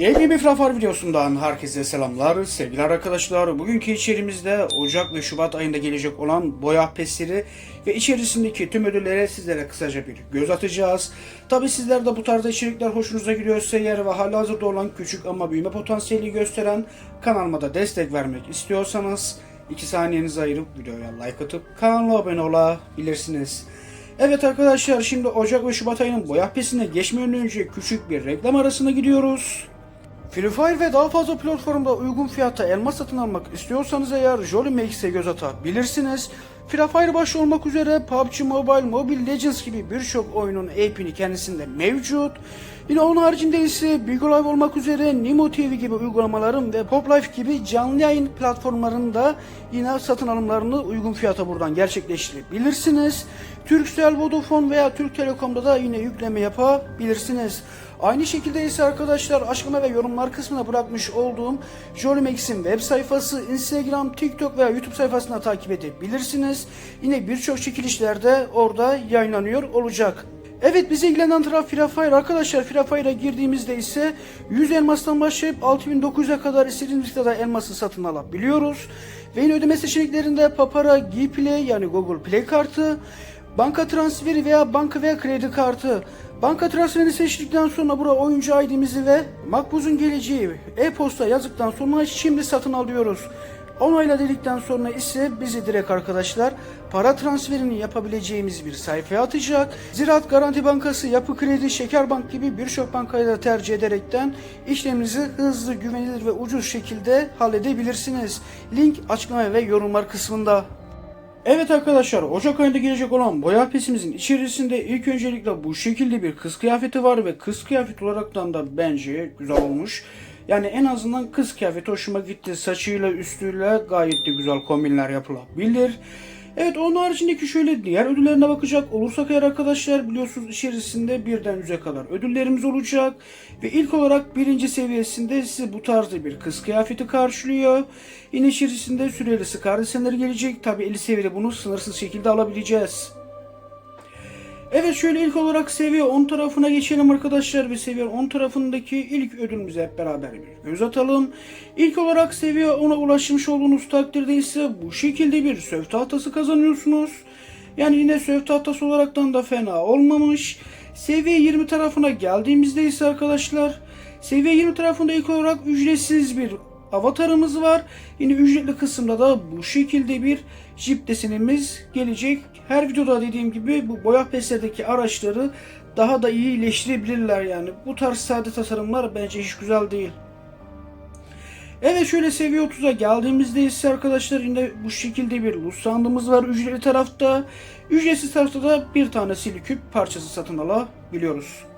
Yeni bir Frafar videosundan herkese selamlar sevgili arkadaşlar. Bugünkü içerimizde Ocak ve Şubat ayında gelecek olan boya pesleri ve içerisindeki tüm ödüllere sizlere kısaca bir göz atacağız. Tabi sizler de bu tarzda içerikler hoşunuza gidiyorsa eğer ve hala hazırda olan küçük ama büyüme potansiyeli gösteren kanalıma da destek vermek istiyorsanız 2 saniyenizi ayırıp videoya like atıp kanala abone olabilirsiniz. Evet arkadaşlar şimdi Ocak ve Şubat ayının boya pesine geçmeden önce küçük bir reklam arasına gidiyoruz. Free Fire ve daha fazla platformda uygun fiyatta elmas satın almak istiyorsanız eğer Jolly Makes'e göz atabilirsiniz. Free Fire başta olmak üzere PUBG Mobile, Mobile Legends gibi birçok oyunun AP'ni kendisinde mevcut. Yine onun haricinde ise Bigo Live olmak üzere Nimo TV gibi uygulamaların ve Pop Life gibi canlı yayın platformlarında yine satın alımlarını uygun fiyata buradan gerçekleştirebilirsiniz. Turkcell, Vodafone veya Türk Telekom'da da yine yükleme yapabilirsiniz. Aynı şekilde ise arkadaşlar açıklama ve yorumlar kısmına bırakmış olduğum Jolly web sayfası, Instagram, TikTok veya YouTube sayfasına takip edebilirsiniz. Yine birçok çekilişlerde orada yayınlanıyor olacak. Evet bizi ilgilenen taraf Free Fire arkadaşlar. Free Fire'a girdiğimizde ise 100 elmastan başlayıp 6900'e kadar istediğimiz miktarda elması satın alabiliyoruz. Ve yine ödeme seçeneklerinde Papara, Gplay yani Google Play kartı, banka transferi veya banka veya kredi kartı. Banka transferini seçtikten sonra buraya oyuncu ID'mizi ve makbuzun geleceği e-posta yazdıktan sonra şimdi satın alıyoruz. Onayla dedikten sonra ise bizi direkt arkadaşlar para transferini yapabileceğimiz bir sayfaya atacak. Ziraat Garanti Bankası, Yapı Kredi, Şekerbank gibi birçok bankayı da tercih ederekten işleminizi hızlı, güvenilir ve ucuz şekilde halledebilirsiniz. Link açıklama ve yorumlar kısmında. Evet arkadaşlar Ocak ayında gelecek olan boya pesimizin içerisinde ilk öncelikle bu şekilde bir kız kıyafeti var ve kız kıyafet olaraktan da bence güzel olmuş. Yani en azından kız kıyafeti hoşuma gitti. Saçıyla üstüyle gayet de güzel kombinler yapılabilir. Evet onun haricindeki şöyle diğer ödüllerine bakacak olursak eğer arkadaşlar biliyorsunuz içerisinde birden yüze kadar ödüllerimiz olacak. Ve ilk olarak birinci seviyesinde size bu tarzda bir kız kıyafeti karşılıyor. Yine içerisinde süreli sıkar desenleri gelecek. Tabi 50 seviyede bunu sınırsız şekilde alabileceğiz. Evet şöyle ilk olarak seviye 10 tarafına geçelim arkadaşlar ve seviye 10 tarafındaki ilk ödülümüze hep beraber bir göz atalım. İlk olarak seviye 10'a ulaşmış olduğunuz takdirde ise bu şekilde bir söv tahtası kazanıyorsunuz. Yani yine söv tahtası olaraktan da fena olmamış. Seviye 20 tarafına geldiğimizde ise arkadaşlar seviye 20 tarafında ilk olarak ücretsiz bir avatarımız var. Yine ücretli kısımda da bu şekilde bir jip desenimiz gelecek. Her videoda dediğim gibi bu boya peslerdeki araçları daha da iyi iyileştirebilirler yani. Bu tarz sade tasarımlar bence hiç güzel değil. Evet şöyle seviye 30'a geldiğimizde ise arkadaşlar yine bu şekilde bir luz sandığımız var ücretli tarafta. Ücretsiz tarafta da bir tane siliküp parçası satın alabiliyoruz.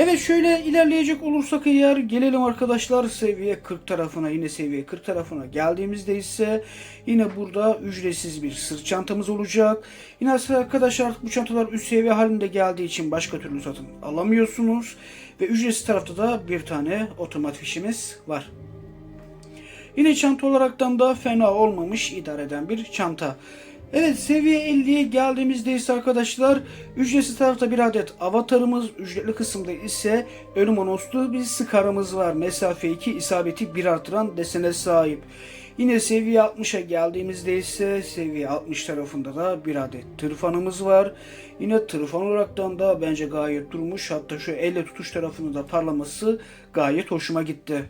Evet şöyle ilerleyecek olursak eğer gelelim arkadaşlar seviye 40 tarafına yine seviye 40 tarafına geldiğimizde ise yine burada ücretsiz bir sırt çantamız olacak. Yine arkadaşlar artık bu çantalar üst seviye halinde geldiği için başka türlü satın alamıyorsunuz. Ve ücretsiz tarafta da bir tane otomatik fişimiz var. Yine çanta olaraktan da fena olmamış idare eden bir çanta. Evet seviye 50'ye geldiğimizde ise arkadaşlar ücretsiz tarafta bir adet avatarımız ücretli kısımda ise ölüm anonslu bir sıkarımız var. Mesafe 2 isabeti 1 artıran desene sahip. Yine seviye 60'a geldiğimizde ise seviye 60 tarafında da bir adet tırfanımız var. Yine tırfan olaraktan da bence gayet durmuş. Hatta şu elle tutuş tarafında da parlaması gayet hoşuma gitti.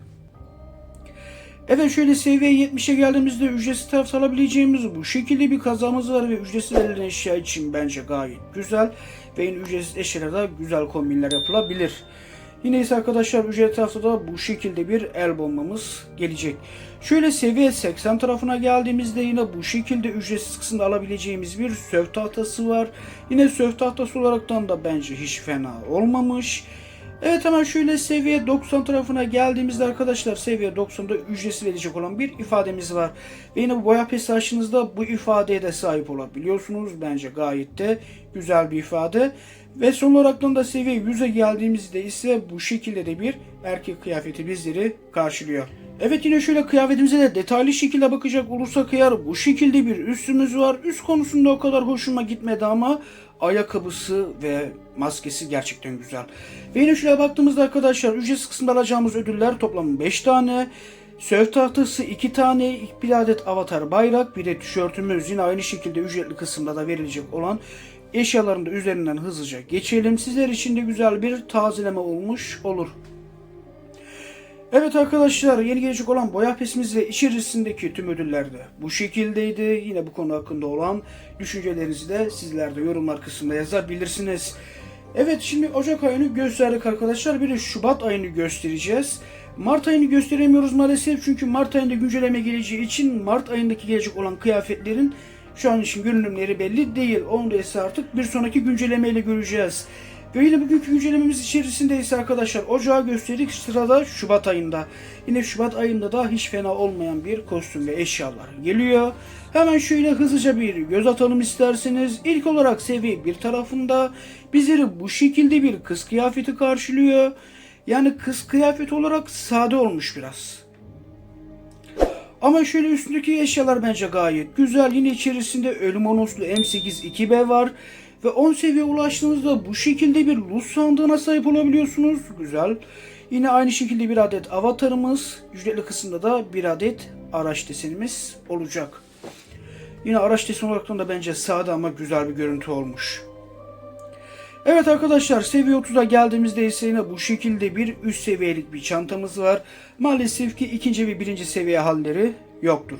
Evet şöyle seviye 70'e geldiğimizde ücretsiz taraf alabileceğimiz bu şekilde bir kazamız var ve ücretsiz verilen eşya için bence gayet güzel ve yine ücretsiz eşyalarda güzel kombinler yapılabilir. Yine ise arkadaşlar ücret tarafta da bu şekilde bir el bombamız gelecek. Şöyle seviye 80 tarafına geldiğimizde yine bu şekilde ücretsiz kısımda alabileceğimiz bir söv tahtası var. Yine söv tahtası olaraktan da bence hiç fena olmamış. Evet hemen şöyle seviye 90 tarafına geldiğimizde arkadaşlar seviye 90'da ücretsiz verecek olan bir ifademiz var. Ve yine bu boya pesajınızda bu ifadeye de sahip olabiliyorsunuz. Bence gayet de güzel bir ifade. Ve son olarak da seviye 100'e geldiğimizde ise bu şekilde de bir erkek kıyafeti bizleri karşılıyor. Evet yine şöyle kıyafetimize de detaylı şekilde bakacak olursak eğer bu şekilde bir üstümüz var. Üst konusunda o kadar hoşuma gitmedi ama ayakkabısı ve maskesi gerçekten güzel. Ve yine şöyle baktığımızda arkadaşlar ücretsiz kısımda alacağımız ödüller toplam 5 tane. Sörf tahtası 2 tane, bir adet avatar bayrak, bir de tişörtümüz yine aynı şekilde ücretli kısımda da verilecek olan eşyaların da üzerinden hızlıca geçelim. Sizler için de güzel bir tazeleme olmuş olur. Evet arkadaşlar yeni gelecek olan boya pesimiz ve içerisindeki tüm ödüller de bu şekildeydi. Yine bu konu hakkında olan düşüncelerinizi de sizler de yorumlar kısmında yazabilirsiniz. Evet şimdi Ocak ayını gösterdik arkadaşlar. Bir de Şubat ayını göstereceğiz. Mart ayını gösteremiyoruz maalesef çünkü Mart ayında güncelleme geleceği için Mart ayındaki gelecek olan kıyafetlerin şu an için görünümleri belli değil. Onu da ise artık bir sonraki güncellemeyle göreceğiz. Yine bugünkü güncellememiz içerisinde ise arkadaşlar Ocağı gösterdik sırada Şubat ayında. Yine Şubat ayında da hiç fena olmayan bir kostüm ve eşyalar geliyor. Hemen şöyle hızlıca bir göz atalım isterseniz. İlk olarak seviye bir tarafında bizleri bu şekilde bir kız kıyafeti karşılıyor. Yani kız kıyafet olarak sade olmuş biraz. Ama şöyle üstündeki eşyalar bence gayet güzel. Yine içerisinde ölüm onuslu M8 2B var. Ve 10 seviye ulaştığınızda bu şekilde bir loot sandığına sahip olabiliyorsunuz. Güzel. Yine aynı şekilde bir adet avatarımız. Ücretli kısımda da bir adet araç desenimiz olacak. Yine araç desen olarak da bence sade ama güzel bir görüntü olmuş. Evet arkadaşlar seviye 30'a geldiğimizde ise yine bu şekilde bir üst seviyelik bir çantamız var. Maalesef ki ikinci ve birinci seviye halleri yoktur.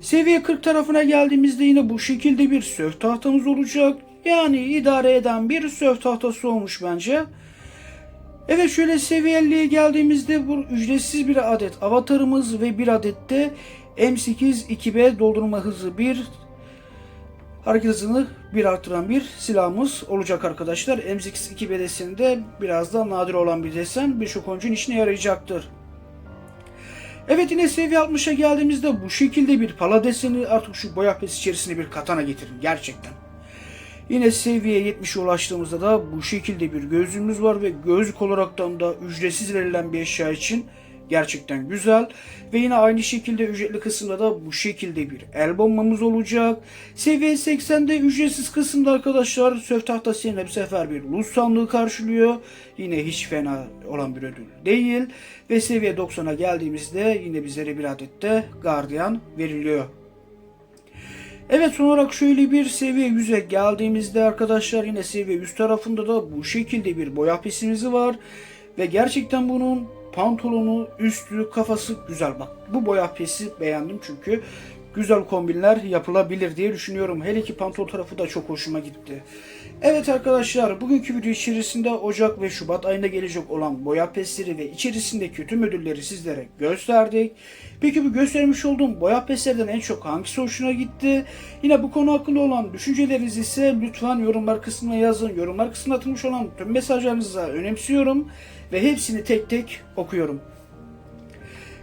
Seviye 40 tarafına geldiğimizde yine bu şekilde bir sörf tahtamız olacak. Yani idare eden bir sörf tahtası olmuş bence. Evet şöyle seviyeliğe geldiğimizde bu ücretsiz bir adet avatarımız ve bir adet de M8 2B doldurma hızı 1 hareket hızını bir artıran bir silahımız olacak arkadaşlar. M8 2B deseni biraz da nadir olan bir desen birçok oyuncunun işine yarayacaktır. Evet yine seviye 60'a geldiğimizde bu şekilde bir pala deseni artık şu boya pes içerisine bir katana getirin gerçekten. Yine seviye 70'e ulaştığımızda da bu şekilde bir gözlüğümüz var ve gözlük olaraktan da ücretsiz verilen bir eşya için gerçekten güzel. Ve yine aynı şekilde ücretli kısımda da bu şekilde bir el bombamız olacak. Seviye 80'de ücretsiz kısımda arkadaşlar sörf tahtası yerine bu sefer bir loot sandığı karşılıyor. Yine hiç fena olan bir ödül değil. Ve seviye 90'a geldiğimizde yine bizlere bir adet de gardiyan veriliyor. Evet son olarak şöyle bir seviye 100'e geldiğimizde arkadaşlar yine seviye üst tarafında da bu şekilde bir boya pesimizi var. Ve gerçekten bunun pantolonu, üstü, kafası güzel. Bak bu boya pesi beğendim çünkü güzel kombinler yapılabilir diye düşünüyorum. Hele ki pantolon tarafı da çok hoşuma gitti. Evet arkadaşlar bugünkü video içerisinde Ocak ve Şubat ayında gelecek olan boya pesleri ve içerisindeki tüm ödülleri sizlere gösterdik. Peki bu göstermiş olduğum boya peslerden en çok hangisi hoşuna gitti? Yine bu konu hakkında olan düşünceleriniz ise lütfen yorumlar kısmına yazın. Yorumlar kısmına atılmış olan tüm mesajlarınızı önemsiyorum ve hepsini tek tek okuyorum.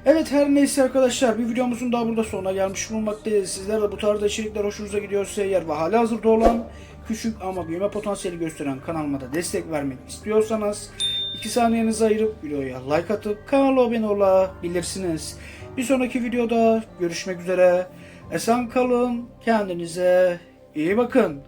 Evet her neyse arkadaşlar bir videomuzun daha burada sonuna gelmiş bulunmaktayız. Sizler de bu tarzda içerikler hoşunuza gidiyorsa eğer ve hala hazırda olan küçük ama büyüme potansiyeli gösteren kanalıma da destek vermek istiyorsanız 2 saniyenizi ayırıp videoya like atıp kanala abone olabilirsiniz. Bir sonraki videoda görüşmek üzere. Esen kalın. Kendinize iyi bakın.